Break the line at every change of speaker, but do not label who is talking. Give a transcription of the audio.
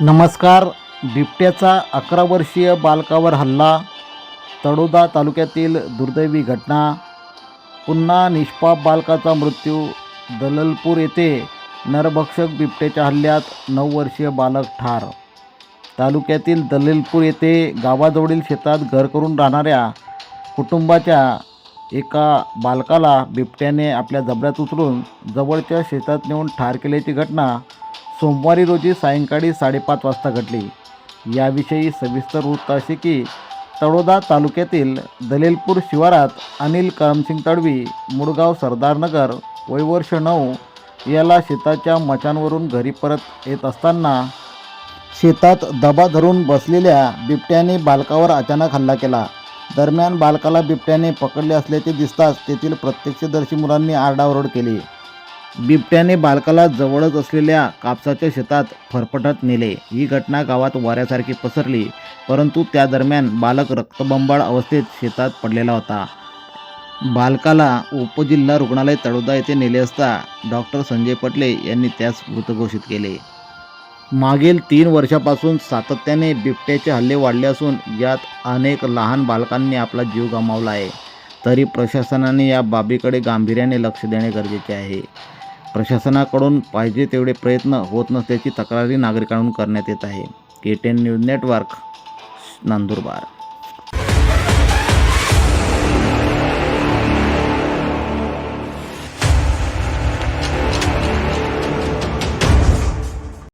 नमस्कार. बिबट्याचा अकरा वर्षीय बालकावर हल्ला. तळोदा तालुक्यातील दुर्दैवी घटना. पुन्हा निष्पाप बालकाचा मृत्यू. दललपूर येथे नरभक्षक बिबट्याच्या हल्ल्यात नऊ वर्षीय बालक ठार. तालुक्यातील दललपूर येथे गावाजवळील शेतात घर करून राहणाऱ्या कुटुंबाच्या एका बालकाला बिबट्याने आपल्या जबड्यात उचलून जवळच्या शेतात नेऊन ठार केल्याची घटना सोमवारी रोजी सायंकाळी साडेपाच वाजता घडली. याविषयी सविस्तर वृत्त असे की तळोदा तालुक्यातील दलेलपूर शिवारात अनिल करमसिंग तडवी मुडगाव सरदारनगर वयवर्ष नऊ याला शेताच्या मचांवरून घरी परत येत असताना शेतात दबा धरून बसलेल्या बिबट्याने बालकावर अचानक हल्ला केला. दरम्यान बालकाला बिबट्याने पकडले असल्याचे दिसताच तेथील प्रत्यक्षदर्शी मुलांनी आरडाओरड केली. बिबट्याने बालकाला जवळच असलेल्या कापसाच्या शेतात फरफटत नेले. ही घटना गावात वाऱ्यासारखी पसरली परंतु त्या दरम्यान बालक रक्तबंबाळ अवस्थेत शेतात पडलेला होता. बालकाला उपजिल्हा रुग्णालय तळोदा येथे नेले असता डॉक्टर संजय पटले यांनी त्यास मृत घोषित केले. मागील तीन वर्षापासून सातत्याने बिबट्याचे हल्ले वाढले असून यात अनेक लहान बालकांनी आपला जीव गमावला आहे. तरी प्रशासनाने या बाबीकडे गांभीर्याने लक्ष देणे गरजेचे आहे. प्रशासनाकडून पाहिजे तेवढे प्रयत्न होत नसल्याची तक्रारी नागरिकांकडून करण्यात येत आहे. K ten news network Nandurbar.